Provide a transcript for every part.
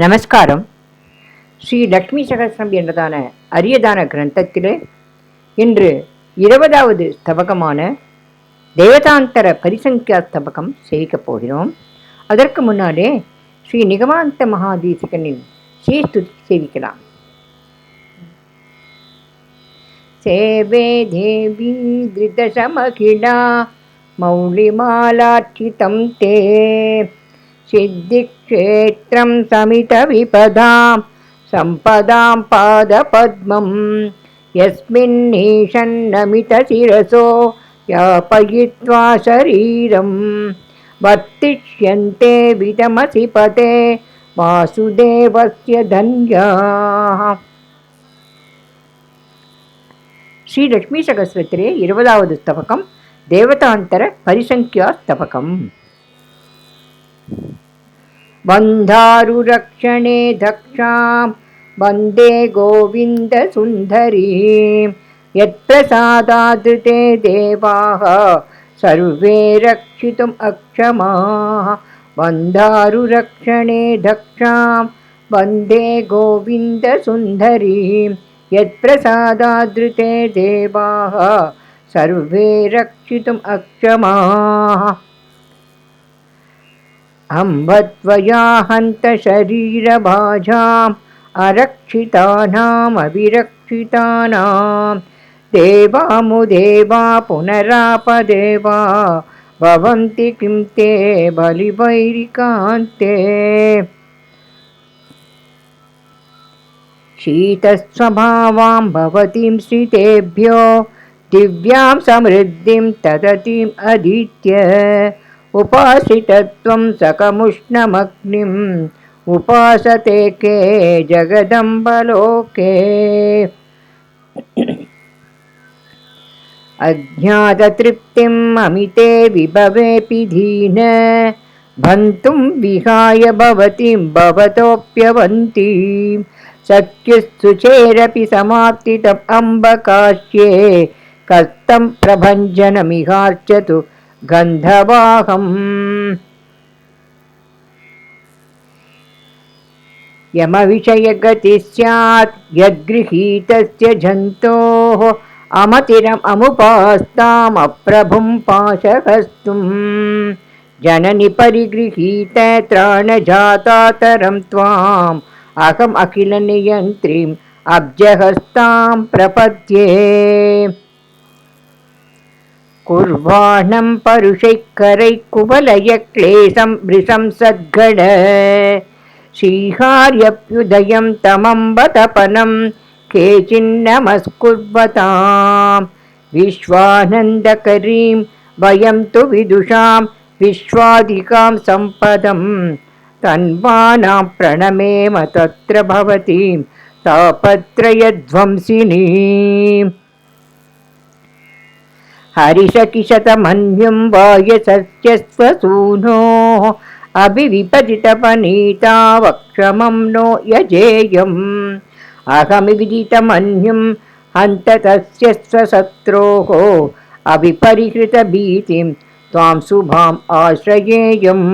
நமஸ்காரம். ஸ்ரீ லக்ஷ்மி சகசம் என்றதான அரியதான கிரந்தத்திலே இன்று இருபதாவது ஸ்தபகமான தேவதாந்தர பரிசங்கியா ஸ்தபகம் செய்விக்கப் போகிறோம். அதற்கு முன்னாலே ஸ்ரீ நிகமாந்த மகாதீசகனின் ஸ்ரீஸ்துதி சேவிக்கலாம். சேவே தேவி திருதசமகிழா மௌலிமாலாட்சிதம் தே सिद्धिक्षेत्रं समितविपदां सम्पदां पादपद्मं यस्मिन्नीषन्नमितशिरसो यापयित्वा शरीरं वर्तिष्यन्ते वितमसि पते वासुदेवस्य धन्याः ஸ்ரீ லக்ஷ்மி சகஸ்ரத்திரே இருபதாவது ஸ்தபகம் தேவதாந்தர பரிசங்கியா ஸ்தபகம் बन्धारुरक्षणे दक्षां वन्दे गोविन्दसुन्दरीं। यत्प्रसादादृते देवाः सर्वे रक्षितुम् अक्षमाः। बन्धारुरक्षणे दक्षां वन्दे गोविन्दसुन्दरीं। यत्प्रसादादृते देवाः सर्वे रक्षितुम् अक्षमाः। अम्बत्वया हन्तशरीरभाजाम् अरक्षितानामविरक्षितानां देवामुदेवा पुनरापदेवा भवन्ति किं ते बलिवैरिकान्ते। शीतस्वभावां भवतीं श्रितेभ्यो दिव्यां समृद्धिं तदतिम् अधीत्य उपासितत्वं सकमुष्णमग्निम् उपासते के जगदम्बलोके अज्ञाततृप्तिम् अमिते विभवेऽपि धीन भन्तुं विहाय भवतीं भवतोऽप्यवन्तीं सख्युस्तुचेरपि समाप्तितम् अम्बकाश्ये कस्तं प्रभञ्जनमिहार्चतु గంధవాహం యమవిషయగతి స్యాత్ యద్గృహీతస్య జంతోః అమతిరమముపాస్తామప్రభుం పాశహస్తుం జనని పరిగృహీత త్రాణజాతాతరం త్వాం అహం అఖిల నియంత్రీం అబ్జహస్తాం ప్రపద్యే குர்வாணம் பருஷைக்கரை குவலய கிளேசம் பிரிசம்சத்கட ஸ்ரீஹாரியப்யுதயம் தமம்பதபனம் கேச்சின்னமஸ்குர்வதாம் விஸ்வானந்தகரீம் வயம் து விதுஷாம் விஸ்வாதிகாம் சம்பதம் தன்மானாம் பிரணமேம தத்திர பவதி தாபத்ரயத்வம்சினீம் हरिषकिशतमन्युं वायसस्य स्वसूनोः अभिविपदितपनीता वक्षमं नो यजेयम् अहमिविदितमन्युं हन्त तस्य स्वशत्रोः अभिपरिहृतभीतिं त्वां शुभाम् आश्रयेयम्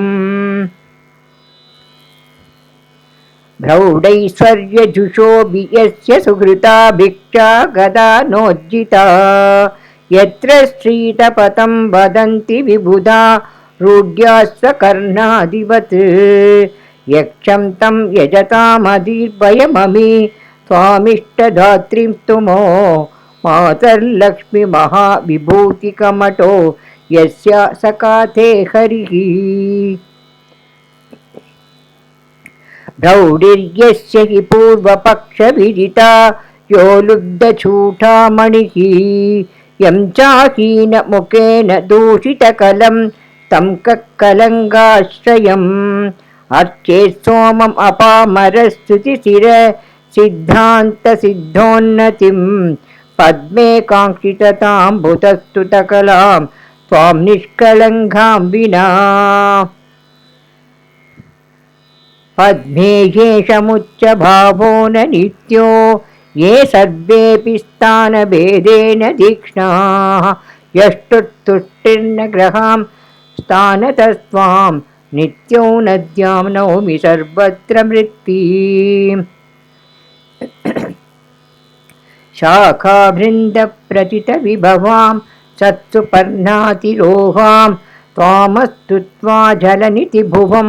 प्रौढैश्वर्यजुषोऽपि यस्य सुहृता भिक्षा गदा नोज्जिता यत्र श्रीतपथं वदन्ति विबुधा रूढ्यास्वकर्णादिवत् यक्षं तं यजतामधिर्भयममि त्वामिष्टधात्रीं स्तुमो मातर्लक्ष्मीमहाविभूतिकमठो यस्य सकाथे हरिः प्रौढिर्यस्य हि पूर्वपक्षविदिता यो लुब्धछूटा मणिः यं चाहीनमुखेन दूषितकलं तं कलङ्गाश्रयम् अर्चेत् सोमम् अपामरस्तुतिशिर सिद्धान्तसिद्धोन्नतिं पद्मे काङ्क्षितताम्बुतस्तुतकलां त्वां निष्कलङ्घां विना। पद्मे येषमुच्चभावो न नित्यो ये सर्वेऽपि स्थानभेदेन तीक्ष्णाः। यष्टुत्तुष्टिर्न ग्रहां स्थानतस्त्वां नित्यो नद्यां नौमि सर्वत्र मृत्ति शाखाभृन्दप्रचितविभवां सत्सुपर्णातिरोहां त्वामस्तुत्वा जलनिधिभुवं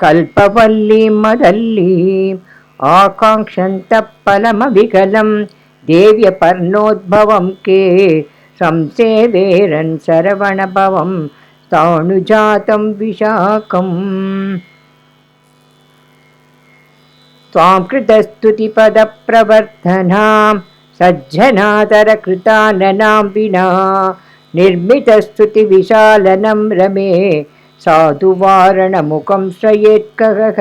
कल्पवल्लीं मदल्लीम् आकाङ्क्षन्तः फलमविकलं देव्यपर्णोद्भवं के संसेवेरन् सरवणभवं ताणुजातं विशाखम्। त्वां कृतस्तुतिपदप्रवर्धनां सज्जनातरकृताननां विना निर्मितस्तुतिविशालनं रमे साधुवारणमुखं श्रयेत्कः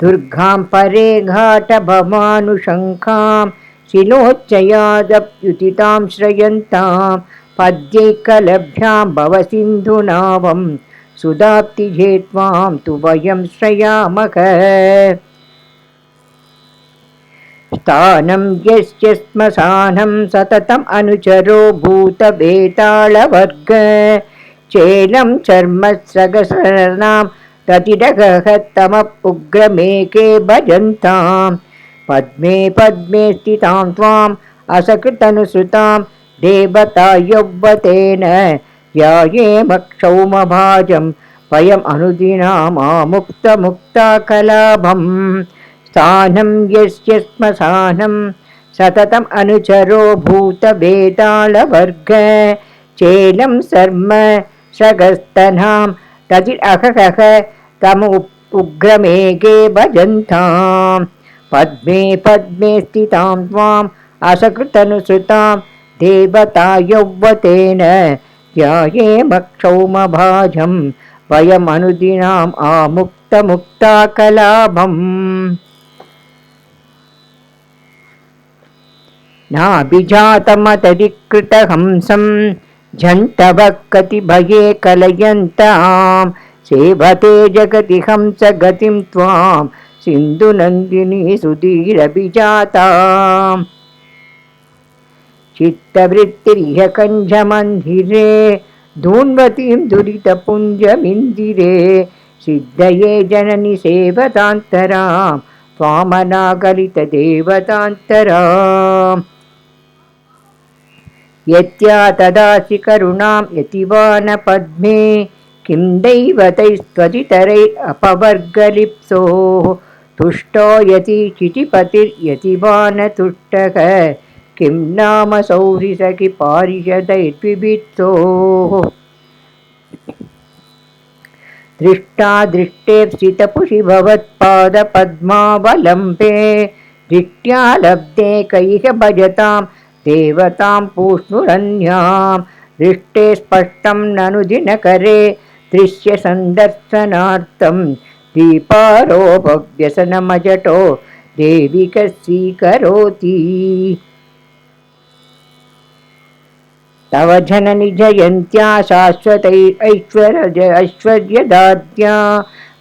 दुर्गां परे घाटभमानुशङ्खां शिलोच्चयादप्युतितां श्रयन्तां पद्यैकलभ्यां भवसिन्धुनावं सुदाप्तिजे त्वां तु वयं श्रयामः। स्थानं यस्य श्मशानं सततम् अनुचरो भूतवेतालवर्ग चेलं चर्मस्रगसरणां रतिरगहत्तमपुग्रमेके भजन्तां। पद्मे पद्मे स्थितां त्वाम् असकृतनुसृतां। देवता यौवतेन ध्यायेमक्षौमभाजं वयम् अनुदिनामामुक्तमुक्ताकलाभम् स्थानं यस्य श्मशानं सततम् अनुचरो भूतवेतालवर्ग चेलं सर्म सगस्तनां। तदिरहः तम उग्रमेघे भजन्तां पद्मे पद्मे स्थितां त्वाम् असकृतनुसृतां देवता यौवतेन ध्यायेमक्षौमभाजं वयमनुदिनाम् आमुक्तमुक्ताकलाभम्। नाभिजातमतधिकृतहंसं झण्टवः कतिभये कलयन्तां सेवते जगति हंसगतिं त्वां सिन्धुनन्दिनी सुधीरभिजाताम् चित्तवृत्तिरिह कञ्जमन्दिरे धून्वतीं दुरितपुञ्जमिन्दिरे सिद्धये जननि सेवतान्तरां त्वामनागलितदेवतान्तराम् यत्या तदासि करुणां यतिवा न पद्मे किं दैवतैस्त्वदितरैरपवर्गलिप्सोः तुष्टो यति न किं नाम सौरिसखि पारिषदैर्विभित्सोः? दृष्टा दृष्टेप्सितपुषि भवत्पादपद्मावलम्बे। दृष्ट्या लब्धे कैः भजतां देवतां पूष्णुरन्यां। दृष्टे स्पष्टं ननु दिनकरे दृश्यसन्दर्शनार्थं दीपारोपव्यसनमजो देविकस्वीकरोति तव जननि जयन्त्या शाश्वतै ऐश्वर्य ऐश्वर्यदाज्ञा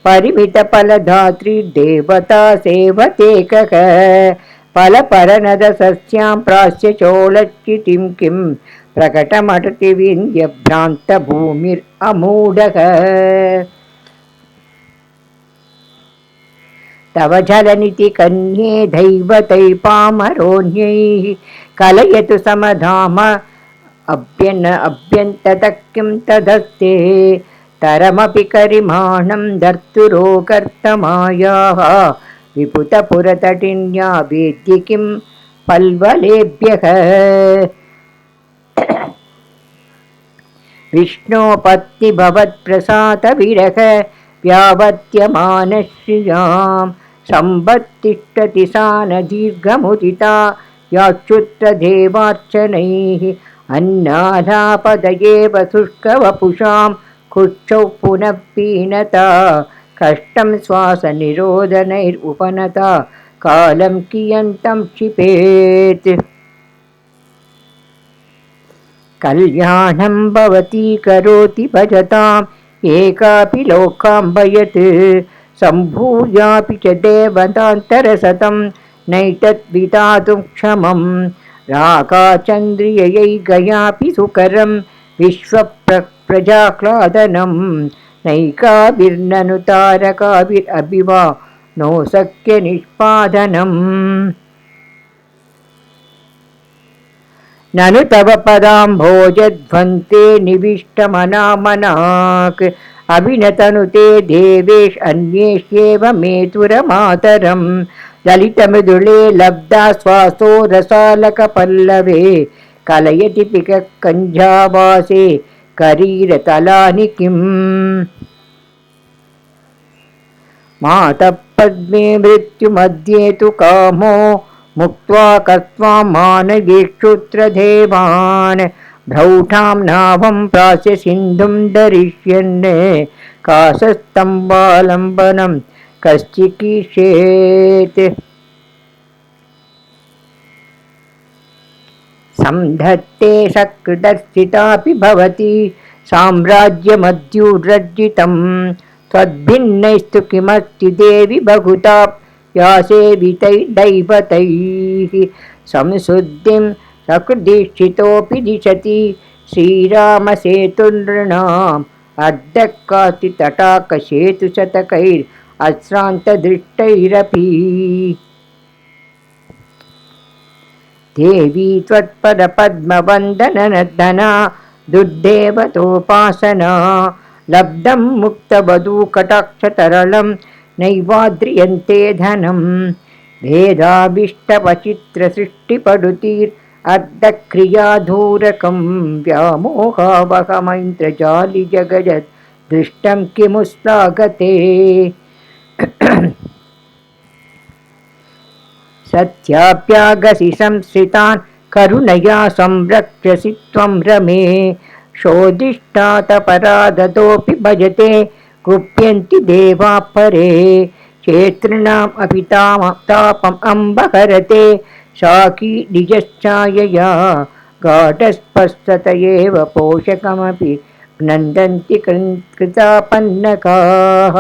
परिमितफलधातृर्देवता सेवतेकः। फलपरनदसस्यां प्रास्य चोळचितिं किम् प्रकटमटति विन्द्यभ्रान्तभूमिरमूढः तव जलनिति कन्ये दैवतै पामरोऽन्यैः कलयतु समधाम अभ्यन अभ्यन्ततः किं तदस्ते तरमपि करिमाणं धर्तुरो कर्तमायाः विपुतपुरतटिन्या वेद्य किं पल्वलेभ्यः विष्णोपत्तिभवत्प्रसादविरह सा न दीर्घमुदिता याच्युत्तदेवार्चनैः अन्नाधापदयेव शुष्कवपुषां कुक्षौ पुनः पीनता कष्टं श्वासनिरोधनैरुपनता कालं कियन्तं क्षिपेत् कल्याणं भवती करोति भजताम् एकापि लोकाम्बयत् सम्भूयापि च देवतान्तरसतं नैतद्विधातुं क्षमम् राकाचन्द्रिययै गयापि सुकरं। विश्वप्र प्रजाक्लादनं नैकाभिर्ननु तारकाभिरभिवा। नो నను తవ పదాంభోజధ్వంతే నివిష్టమనామనాక్ అభినతను తే దేవేష్ అన్యేష్యేవ మేతురమాతరం లలితమిదుళే లబ్ధా శ్వాసో రసాలక పల్లవే కలయతి పిక కంజావాసే కరీరతలాని కిం మాత పద్మే మృత్యుమధ్యే తు కామో मुक्त्वा कत्वा मानवीक्षुत्रदेवान् भ्रौठां नाभं प्रास्य सिन्धुं दरिष्यन्। कासस्तम्बालम्बनं कश्चिकीर्षेत् संधत्ते सकृदर्शितापि भवति साम्राज्यमद्युरर्जितं त्वद्भिन्नैस्तु किमस्ति देवि बहुता या सेवितैर्दैवतैः संशुद्धिं सकृदीक्षितोऽपि दिशति श्रीरामसेतुनृणाम् अर्धः कास्ति तटाकसेतुशतकैरश्रान्तदृष्टैरपि देवी त्वत्पदपद्मवन्दननर्दना दुर्देवतोपासना लब्धं मुक्तवधूकटाक्षतरलं नैवाद्रियन्ते धनं भेदाभिष्टपचित्रसृष्टिपडुतिर्अर्धक्रियाधूरकं व्यामोहावहमैन्द्रजालिजगजत् दृष्टं किमुस्लागते सत्याप्यागसि संश्रितान् करुणया संरक्षसि त्वं रमे शोधिष्ठातपराधतोऽपि भजते कुप्यन्ति देवा परे क्षेतॄणाम् अपि ताम तापम् अम्बहरते शाकी निजश्चायया घाटस्पस्तत एव पोषकमपि नन्दन्ति कृतापन्नकाः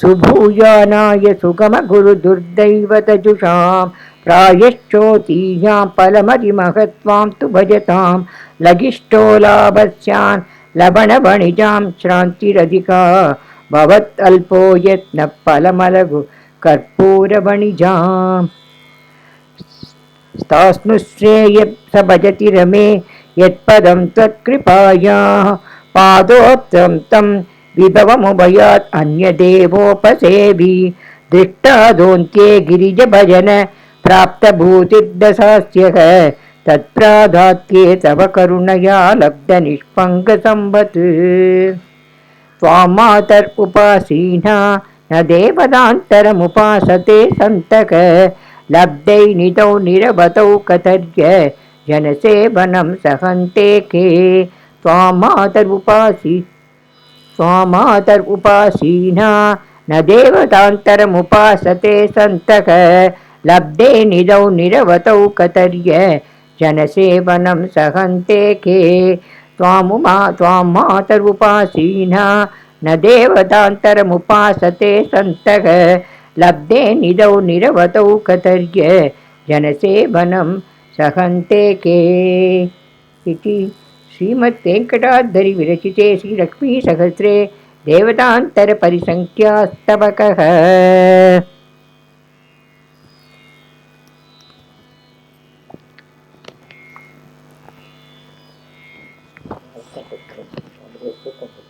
सुभूयानाय सुगमगुरुदुर्दैवतजुषां प्रायश्चोतीयां फलमरिमहत्वां तु भजतां लगिष्ठो लाभस्यान् లవణవణిజాం శ్రాంతిరధికా భవత్ల్పో యత్న ఫలమలగు కర్పూరవణిజాం స్థాస్నుశ్రేయ స భజతి రమే యత్పదం త్వత్కృపాయా పాదోప్తం తం విభవముభయాత్ అన్యదేవోపసేవి దృష్టాదోంత్యే గిరిజ భజన ప్రాప్తభూతిర్దశాస్య तत्प्राधात्ये तव करुणया लब्धनिष्पङ्गसम्वत् त्वां मातर्उपासीना न देवदान्तरमुपासते सन्तक लब्धै नितौ निरवतौ कतर्य जनसेवनं सहन्ते के त्वां मातरुपासी स्वामातर् उपासीना न देवतान्तरमुपासते सन्तक लब्धे निदौ निरवतौ कतर्य जनसेवनं सहन्ते के त्वामुमा त्वां मातरुपासीना न देवतान्तरमुपासते सन्तक लब्धे निदौ निरवतौ कतर्य जनसेवनं सहन्ते के इति श्रीमद्वेङ्कटाद्धरि विरचिते श्रीलक्ष्मीसहस्रे देवतान्तरपरिसङ्ख्यास्तवकः 똑같아.